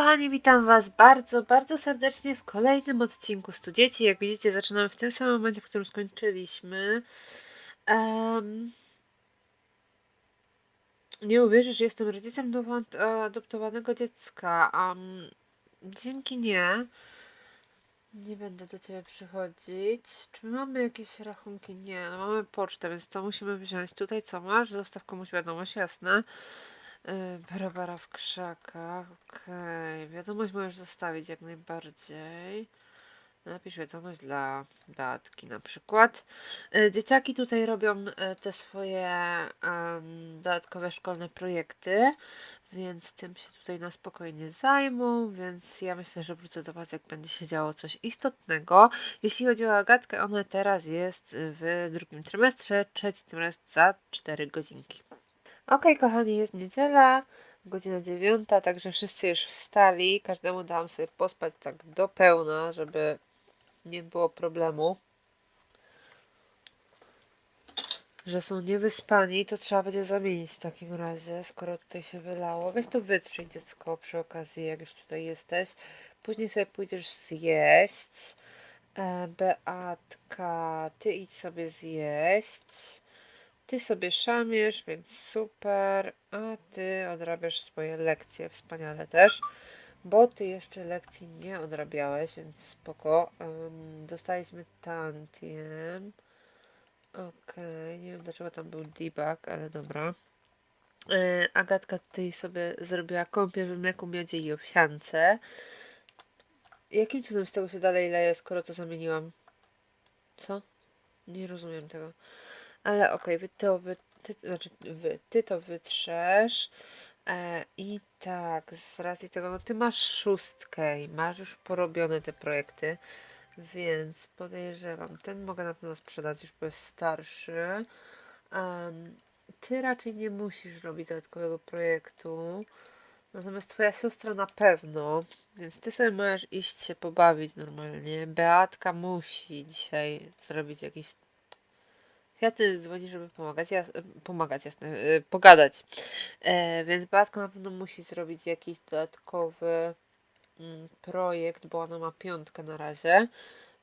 kochani, witam Was bardzo, bardzo serdecznie w kolejnym odcinku Stu Dzieci. Jak widzicie, zaczynamy w tym samym momencie, w którym skończyliśmy. Em, nie uwierzysz, że jestem rodzicem do- adoptowanego dziecka. Um, dzięki nie. Nie będę do Ciebie przychodzić. Czy my mamy jakieś rachunki? Nie, no mamy pocztę, więc to musimy wziąć. Tutaj co masz? Zostaw komuś wiadomość, jasne. Yy, Barabara w krzakach, okej. Wiadomość możesz zostawić jak najbardziej. Napisz wiadomość dla Beatki na przykład. Yy, Dzieciaki tutaj robią e, te swoje em, dodatkowe szkolne projekty, więc tym się tutaj na spokojnie zajmą, więc ja myślę, że wrócę do Was, jak będzie się działo coś istotnego. Jeśli chodzi o Agatkę, ona teraz jest w drugim trymestrze, trzeci trymestr za 4 godzinki. Okej, kochani, jest niedziela, godzina dziewiąta, także wszyscy już wstali. Każdemu dałam sobie pospać tak do pełna, żeby nie było problemu. Że są niewyspani, to trzeba będzie zamienić w takim razie, skoro tutaj się wylało. Weź to wytrzyj dziecko przy okazji, jak już tutaj jesteś. Później sobie pójdziesz zjeść. E, Beatka, ty idź sobie zjeść. Ty sobie szamiesz, więc super, a ty odrabiasz swoje lekcje, wspaniale też, bo ty jeszcze lekcji nie odrabiałeś, więc spoko. Um, dostaliśmy tantiem. Okej, nie wiem dlaczego tam był debug, ale dobra. E, Agatka tutaj sobie zrobiła kąpiel w mleku, miodzie i owsiance. Jakim cudem z tego się dalej leje, skoro to zamieniłam? Co? Nie rozumiem tego. Ale okej, wy to wy, ty, znaczy wy, ty to wytrzesz. E, I tak, z racji tego, no ty masz szóstkę i masz już porobione te projekty, więc podejrzewam, ten mogę na pewno sprzedać już, bo jest starszy. Em, ty raczej nie musisz robić dodatkowego projektu, natomiast twoja siostra na pewno, więc ty sobie możesz iść się pobawić normalnie. Beatka musi dzisiaj zrobić jakiś Kwiaty dzwoni, żeby pomagać, jas pomagać, jasne, yy, pogadać. E, więc Beatka na pewno musi zrobić jakiś dodatkowy mm, projekt, bo ona ma piątkę na razie,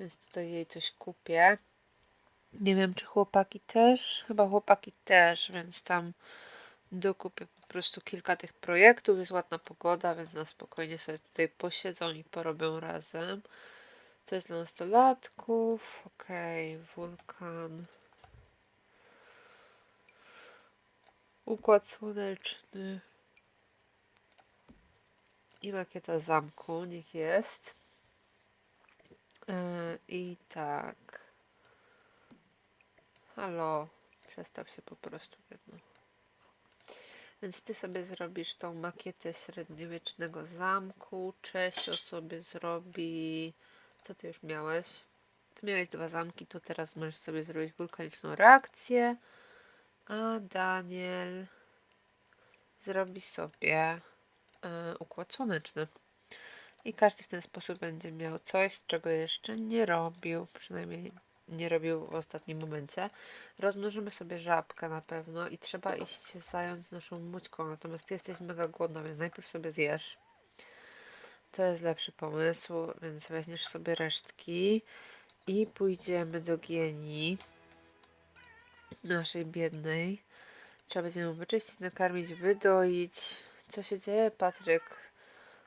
więc tutaj jej coś kupię. Nie wiem, czy chłopaki też? Chyba chłopaki też, więc tam dokupię po prostu kilka tych projektów. Jest ładna pogoda, więc na spokojnie sobie tutaj posiedzą i porobią razem. To jest dla nastolatków. Okej, okay, wulkan. Układ słoneczny. I makieta zamku, niech jest. Yy, I tak. Halo, przestaw się po prostu jedno. Więc ty sobie zrobisz tą makietę średniowiecznego zamku. Czesio sobie zrobi. Co ty już miałeś? Ty miałeś dwa zamki, to teraz możesz sobie zrobić wulkaniczną reakcję. A Daniel zrobi sobie y, układ słoneczny. I każdy w ten sposób będzie miał coś, czego jeszcze nie robił, przynajmniej nie robił w ostatnim momencie. Rozmnożymy sobie żabkę na pewno i trzeba iść zająć naszą mućką, natomiast ty jesteś mega głodna, więc najpierw sobie zjesz. To jest lepszy pomysł, więc weźmiesz sobie resztki i pójdziemy do Gieni naszej biednej. Trzeba będzie ją wyczyścić, nakarmić, wydoić. Co się dzieje, Patryk?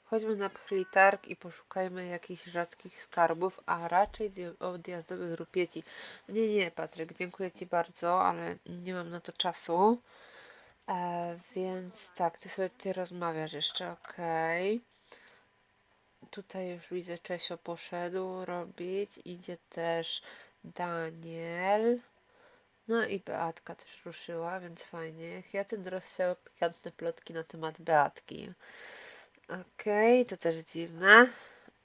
Chodźmy na pchlitarg i poszukajmy jakichś rzadkich skarbów, a raczej odjazdowych rupieci. Nie, nie, Patryk, dziękuję Ci bardzo, ale nie mam na to czasu. E, więc tak, Ty sobie tutaj rozmawiasz jeszcze, okej. Okay. Tutaj już widzę, Czesio poszedł robić. Idzie też Daniel. No i Beatka też ruszyła, więc fajnie. Hyacynt rozsiał pikantne plotki na temat Beatki. Okej, okay, to też dziwne.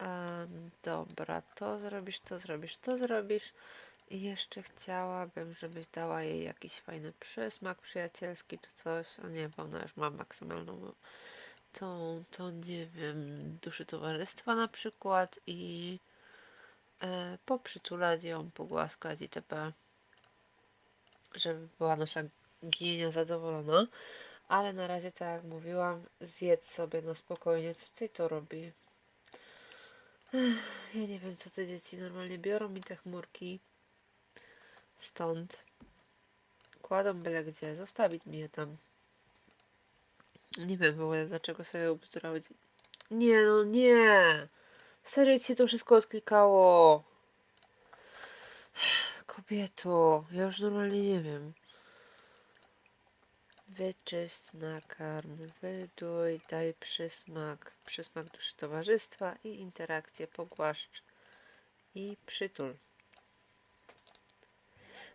Um, dobra, to zrobisz, to zrobisz, to zrobisz. I jeszcze chciałabym, żebyś dała jej jakiś fajny przysmak przyjacielski czy coś. O nie, bo ona już ma maksymalną tą, to nie wiem, duszy towarzystwa na przykład i e, poprzytulać ją, pogłaskać itp żeby była nasza gienia zadowolona. Ale na razie, tak jak mówiłam, zjedz sobie na spokojnie. Co ty to robi? Ja nie wiem, co te dzieci normalnie biorą mi te chmurki stąd. Kładą byle gdzie. Zostawić mi je tam. Nie wiem w ogóle, dlaczego sobie ubzdurały. dzie- Nie, no nie! Serio ci się to wszystko odklikało. Kobieto, ja już normalnie nie wiem. Wyczyść, nakarm, wyduj, daj przysmak, przysmak duszy towarzystwa i interakcję, pogłaszcz i przytul.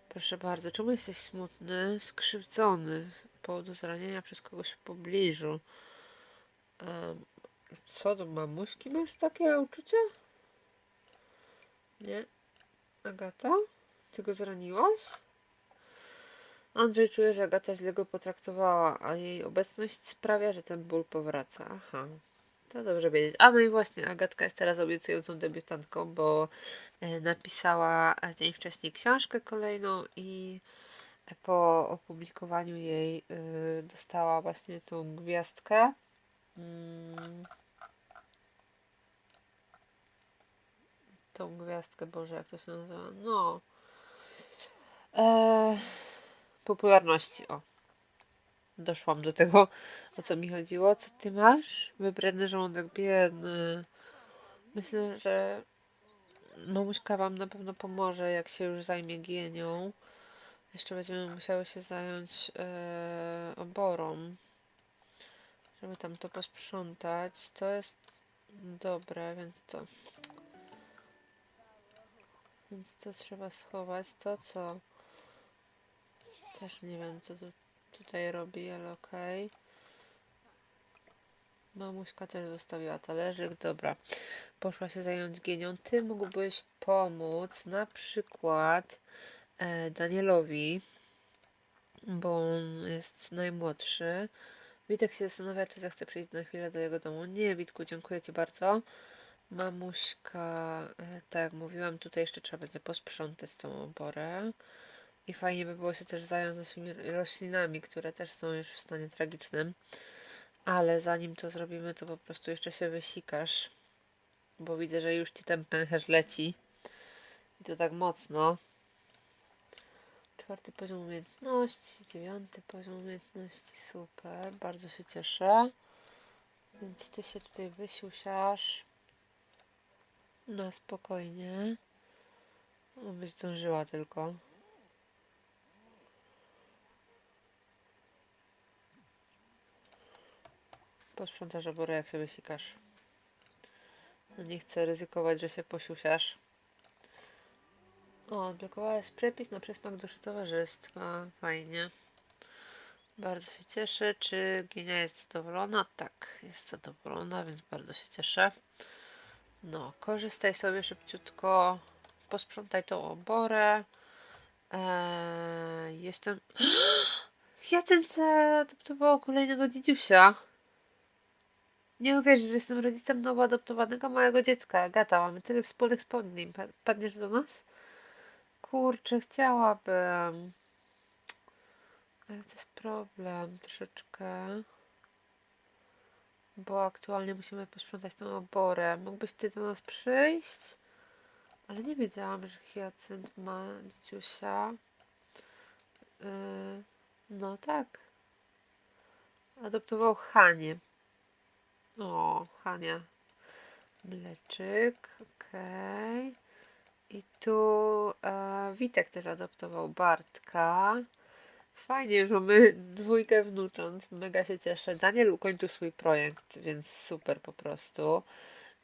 Proszę bardzo, czemu jesteś smutny, skrzywdzony z powodu zranienia przez kogoś w pobliżu? Em, co do mamuśki masz takie uczucie? Nie? Agata? Ty go zraniłaś? Andrzej czuje, że Agata źle go potraktowała, a jej obecność sprawia, że ten ból powraca. Aha. To dobrze wiedzieć. A no i właśnie, Agatka jest teraz obiecującą debiutantką, bo e, napisała e, dzień wcześniej książkę kolejną i e, po opublikowaniu jej dostała właśnie tą gwiazdkę. Mm. Tą gwiazdkę, Boże, jak to się nazywa? No. E, popularności, o. Doszłam do tego, o co mi chodziło. Co ty masz? Wybredny żołądek, biedny. Myślę, że mamuśka wam na pewno pomoże, jak się już zajmie gienią. Jeszcze będziemy musiały się zająć e, oborą, żeby tam to posprzątać. To jest dobre, więc to... Więc to trzeba schować. To co? Też nie wiem, co tu, tutaj robi, ale okej. Mamuśka też zostawiła talerzyk. Dobra. Poszła się zająć gienią. Ty mógłbyś pomóc na przykład e, Danielowi, bo on jest najmłodszy. Witek się zastanawia, czy zechce przyjść na chwilę do jego domu. Nie, Witku, dziękuję Ci bardzo. Mamuśka, e, tak jak mówiłam, tutaj jeszcze trzeba będzie posprzątać tą oborę. I fajnie by było się też zająć naszymi roślinami, które też są już w stanie tragicznym. Ale zanim to zrobimy, to po prostu jeszcze się wysikasz. Bo widzę, że już ci ten pęcherz leci. I to tak mocno. Czwarty poziom umiejętności, dziewiąty poziom umiejętności, super, bardzo się cieszę. Więc ty się tutaj wysiusiasz na spokojnie. Obyś zdążyła tylko. Posprzątasz oborę, jak się wysikasz. No nie chcę ryzykować, że się posiusiasz. O, odblokowałeś przepis na przysmak duszy towarzystwa. Fajnie. Bardzo się cieszę. Czy Ginia jest zadowolona? Tak, jest zadowolona, więc bardzo się cieszę. No, korzystaj sobie szybciutko. Posprzątaj tą oborę. Eee, jestem... Hyacynt zaadoptowało kolejnego dziedziusia. Nie uwierzysz, że jestem rodzicem nowo adoptowanego małego dziecka. Agata, mamy tyle wspólnych wspomnień. Pa- Padniesz do nas? Kurczę, chciałabym. Ale to jest problem troszeczkę. Bo aktualnie musimy posprzątać tą oborę. Mógłbyś ty do nas przyjść? Ale nie wiedziałam, że Hyacynt ma dzieciusia. Yy, no tak. Adoptował Hanie. O, Hania. Mleczyk, okej. I tu e, Witek też adoptował Bartka. Fajnie, że mamy dwójkę wnucząt. Mega się cieszę. Daniel ukończył swój projekt, więc super po prostu.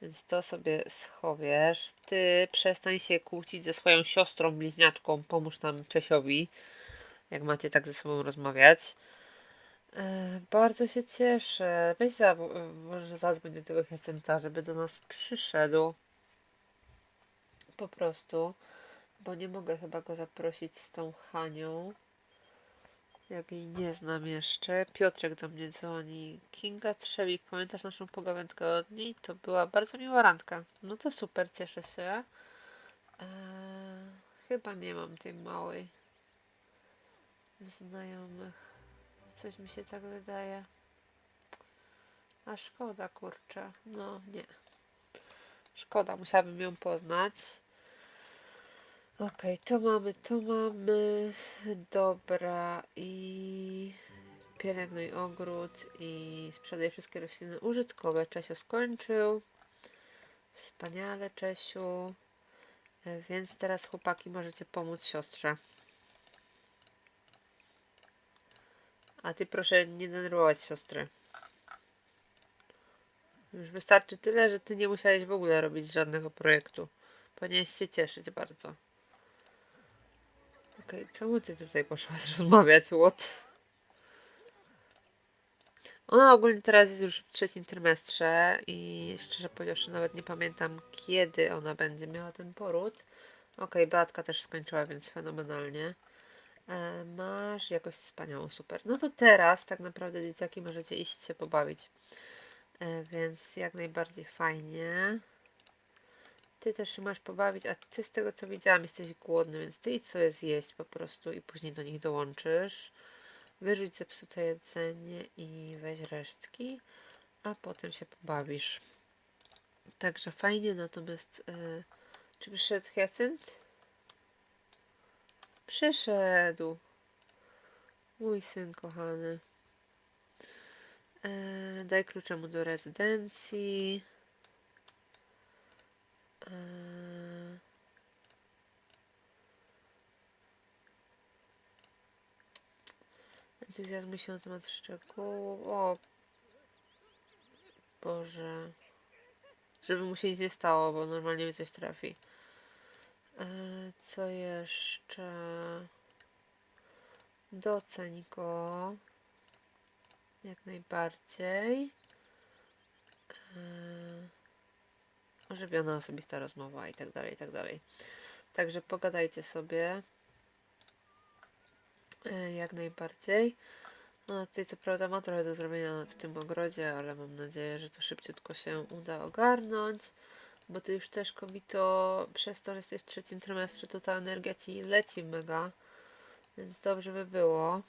Więc to sobie schowiesz. Ty przestań się kłócić ze swoją siostrą bliźniaczką. Pomóż tam Czesiowi, jak macie tak ze sobą rozmawiać. E, Bardzo się cieszę. Weź za, może zadzwoń do tego Hyacynta, żeby do nas przyszedł. Po prostu. Bo nie mogę chyba go zaprosić z tą Hanią. Jak jej nie znam jeszcze. Piotrek do mnie dzwoni. Kinga Trzewik, pamiętasz naszą pogawędkę od niej? To była bardzo miła randka. No to super, cieszę się. Eee, chyba nie mam tej małej znajomych. Coś mi się tak wydaje. A szkoda, kurczę. No, nie. Szkoda, musiałabym ją poznać. Okej, to mamy, to mamy. Dobra, i pielęgnuj ogród i sprzedaj wszystkie rośliny użytkowe. Czesio skończył. Wspaniale, Czesiu. E, Więc teraz chłopaki możecie pomóc siostrze. A ty proszę nie denerwować siostry. Już wystarczy tyle, że ty nie musiałeś w ogóle robić żadnego projektu. Powinieneś się cieszyć bardzo. Okej, czemu ty tutaj poszłaś rozmawiać, Łot? Ona ogólnie teraz jest już w trzecim trymestrze i szczerze powiedziawszy nawet nie pamiętam kiedy ona będzie miała ten poród. Okej, Beatka też skończyła, więc fenomenalnie. E, masz jakoś wspaniałą, super. No to teraz tak naprawdę dzieciaki możecie iść się pobawić. E, więc jak najbardziej fajnie. Ty też się masz pobawić, a ty z tego co widziałam jesteś głodny, więc ty idź sobie zjeść po prostu i później do nich dołączysz. Wyrzuć zepsute jedzenie i weź resztki, a potem się pobawisz. Także fajnie, natomiast e, czy przyszedł Hyacynt? Przyszedł. Mój syn kochany. E, daj klucze mu do rezydencji. E, entuzjazmuj się na temat szczegółów. O Boże. Żeby mu się nic nie stało, bo normalnie mi coś trafi. E, co jeszcze? Doceń go. Jak najbardziej. Eee, Ożywiona osobista rozmowa i tak dalej, i tak dalej. Także pogadajcie sobie. Eee, Jak najbardziej. No, tutaj co prawda ma trochę do zrobienia w tym ogrodzie, ale mam nadzieję, że to szybciutko się uda ogarnąć. Bo ty już też kobito, przez to, że jesteś w trzecim trymestrze, to ta energia ci leci mega. Więc dobrze by było.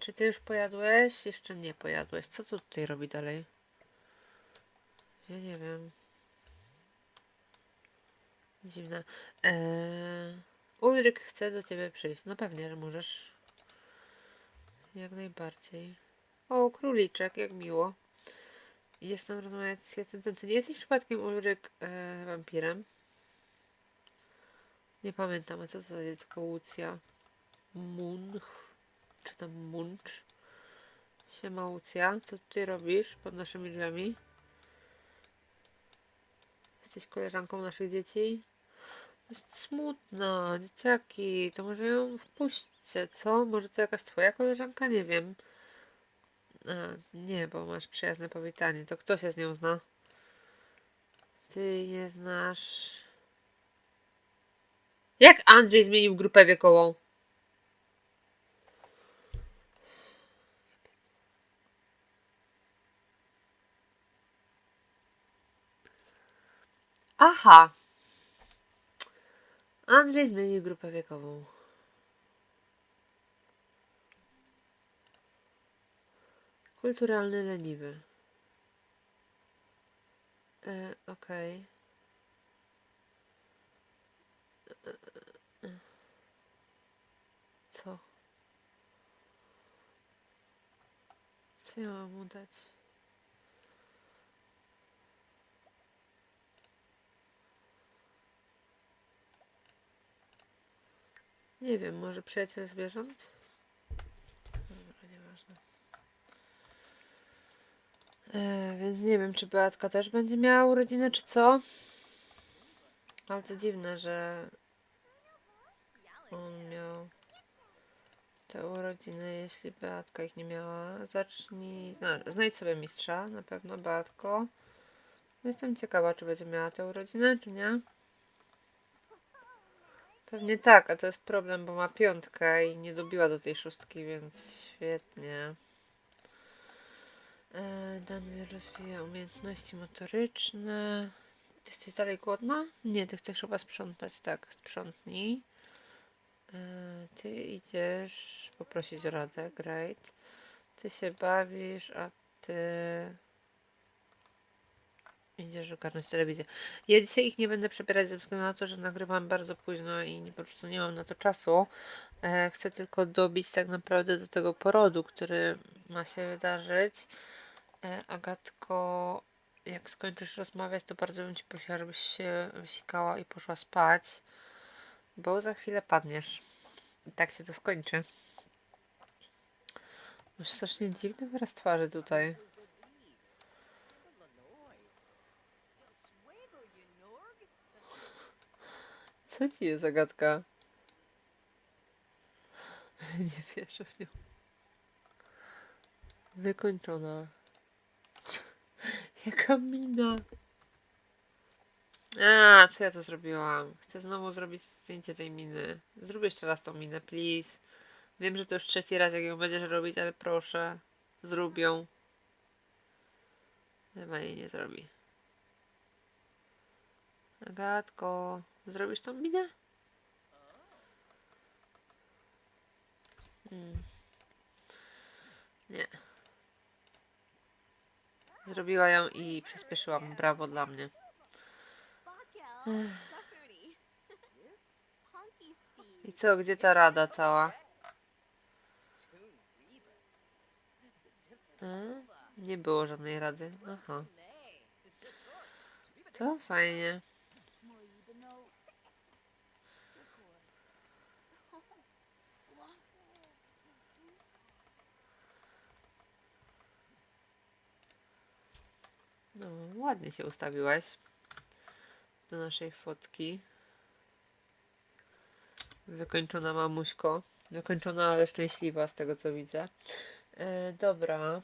Czy ty już pojadłeś? Jeszcze nie pojadłeś. Co tu tutaj robi dalej? Ja nie wiem. Dziwne. Eee, Ulryk chce do ciebie przyjść. No pewnie, że możesz. Jak najbardziej. O, króliczek, jak miło. Idziesz tam rozmawiać z Jacentem. Ty nie jesteś przypadkiem Ulryk e, wampirem? Nie pamiętam, a co to za dziecko Łucja? Munch czy tam Muncz. Siema Łucja, co ty robisz pod naszymi drzwiami? Jesteś koleżanką naszych dzieci? Jest smutna, dzieciaki, to może ją wpuśćcie, co? Może to jakaś twoja koleżanka? Nie wiem. A, nie, bo masz przyjazne powitanie. To kto się z nią zna? Ty nie znasz... Jak Andrzej zmienił grupę wiekową? Aha. Andrzej zmienił grupę wiekową. Kulturalny leniwy. E, Okej. E. Co? Co ja mam mu dać? Nie wiem, może przyjaciel zwierząt? Dobra, nieważne. E, więc nie wiem, czy Beatka też będzie miała urodziny, czy co? Ale to dziwne, że on miał te urodziny, jeśli Beatka ich nie miała. Zacznij, no, znajdź sobie mistrza, na pewno Beatko. Jestem ciekawa, czy będzie miała te urodziny, czy nie. Pewnie tak, a to jest problem, bo ma piątkę i nie dobiła do tej szóstki, więc świetnie. E, Dany rozwija umiejętności motoryczne. Ty jesteś dalej głodna? Nie, ty chcesz chyba sprzątać. Tak, sprzątnij. E, ty idziesz poprosić o radę, great. Ty się bawisz, a ty idziesz ogarnąć telewizję. Ja dzisiaj ich nie będę przebierać ze względu na to, że nagrywam bardzo późno i po prostu nie mam na to czasu. E, chcę tylko dobić tak naprawdę do tego porodu, który ma się wydarzyć. E, Agatko, jak skończysz rozmawiać, to bardzo bym Ci prosiła, żebyś się wysikała i poszła spać, bo za chwilę padniesz. I tak się to skończy. Masz strasznie dziwny wyraz twarzy tutaj. Co ci jest, zagadka? Nie wierzę w nią. Wykończona. Jaka mina. A, co ja to zrobiłam? Chcę znowu zrobić zdjęcie tej miny. Zrób jeszcze raz tą minę, please. Wiem, że to już trzeci raz, jak ją będziesz robić, ale proszę. Zrób ją. Chyba jej nie zrobi. Agatko, zrobisz tą minę? Hmm. Nie. Zrobiła ją i przyspieszyłam. Brawo dla mnie. I co, gdzie ta rada cała? E? Nie było żadnej rady. Aha. To fajnie. No, ładnie się ustawiłaś do naszej fotki. Wykończona mamuśko. Wykończona, ale szczęśliwa z tego co widzę. E, dobra.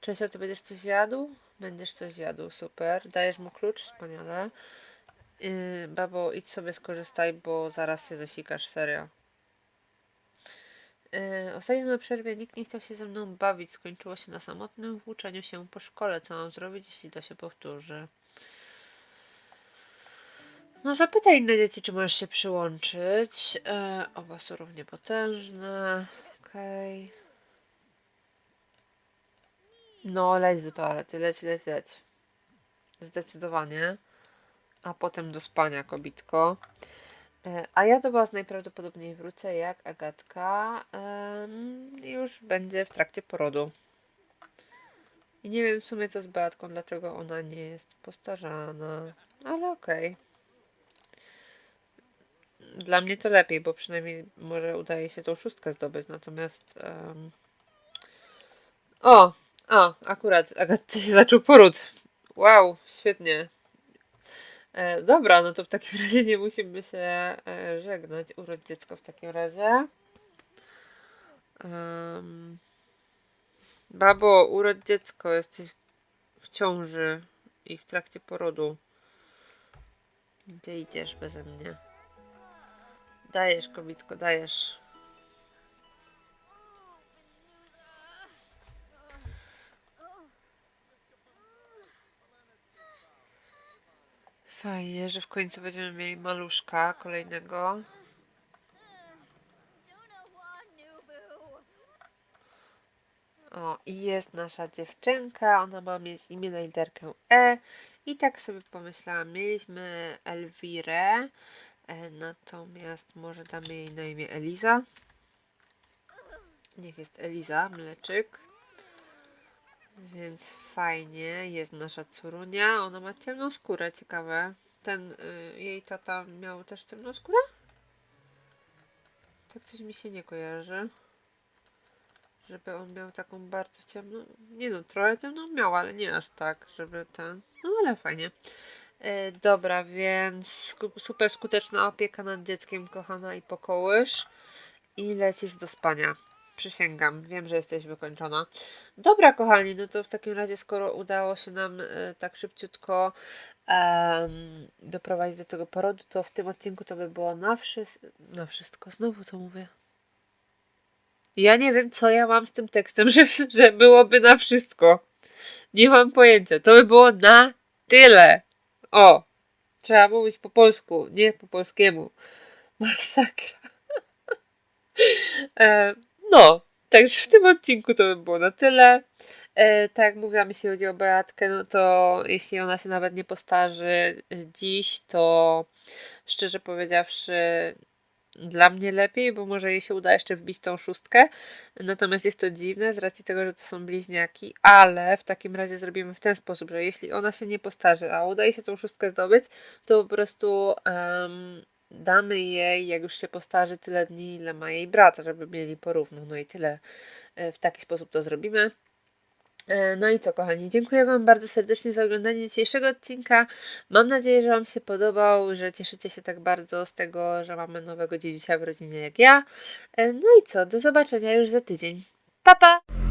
Czesio, ty będziesz coś jadł? Będziesz coś jadł, super. Dajesz mu klucz? Wspaniale. Yy, babo, idź sobie skorzystaj, bo zaraz się zasikasz, serio. Yy, ostatnio na przerwie nikt nie chciał się ze mną bawić. Skończyło się na samotnym włóczeniu się po szkole. Co mam zrobić, jeśli to się powtórzy? No zapytaj inne dzieci, czy możesz się przyłączyć. Yy, oba są równie potężne. Okej. No, leć do toalety, leć, leć, leć. Zdecydowanie. A potem do spania, kobitko. E, A ja do Was najprawdopodobniej wrócę, jak Agatka em, już będzie w trakcie porodu. I nie wiem w sumie co z Beatką, dlaczego ona nie jest postarzana, ale okej. Dla mnie to lepiej, bo przynajmniej może udaje się tą szóstkę zdobyć, natomiast... em, O! O, akurat Agatce się zaczął poród. Wow, świetnie. E, dobra, no to w takim razie nie musimy się e, żegnać. Urodź dziecko w takim razie. Em, babo, urodź dziecko, jesteś w ciąży i w trakcie porodu. Gdzie idziesz beze mnie? Dajesz, kobitko, dajesz. Fajnie, że w końcu będziemy mieli maluszka kolejnego. O, i jest nasza dziewczynka. Ona ma mieć imię na literkę E. I tak sobie pomyślałam, mieliśmy Elwirę, e, natomiast może damy jej na imię Eliza. Niech jest Eliza, mleczyk. Więc fajnie, jest nasza córunia. Ona ma ciemną skórę, ciekawe. Ten, y, jej tata miał też ciemną skórę? Tak coś mi się nie kojarzy. Żeby on miał taką bardzo ciemną. Nie no, trochę ciemną miał, ale nie aż tak, żeby ten. No ale fajnie. E, dobra, więc super skuteczna opieka nad dzieckiem, kochana i pokołysz. I lecisz do spania. Przysięgam, wiem, że jesteś wykończona. Dobra, kochani, no to w takim razie, skoro udało się nam e, tak szybciutko em, doprowadzić do tego porodu, to w tym odcinku to by było na, wszy- na wszystko. Znowu to mówię. Ja nie wiem, co ja mam z tym tekstem, że, że byłoby na wszystko. Nie mam pojęcia. To by było na tyle. O, trzeba mówić po polsku, nie po polskiemu. Masakra. E, no, Także w tym odcinku to by było na tyle. E, tak jak mówiłam, jeśli chodzi o Beatkę, no to jeśli ona się nawet nie postarzy dziś, to szczerze powiedziawszy, dla mnie lepiej, bo może jej się uda jeszcze wbić tą szóstkę. Natomiast jest to dziwne z racji tego, że to są bliźniaki, ale w takim razie zrobimy w ten sposób, że jeśli ona się nie postarzy, a uda jej się tą szóstkę zdobyć, to po prostu em, damy jej, jak już się postarzy, tyle dni, ile ma jej brat, żeby mieli porówno. No i tyle. E, W taki sposób to zrobimy. E, No i co, kochani, dziękuję Wam bardzo serdecznie za oglądanie dzisiejszego odcinka. Mam nadzieję, że Wam się podobał, że cieszycie się tak bardzo z tego, że mamy nowego dziedzicia w rodzinie jak ja. E, No i co, do zobaczenia już za tydzień. Pa, pa!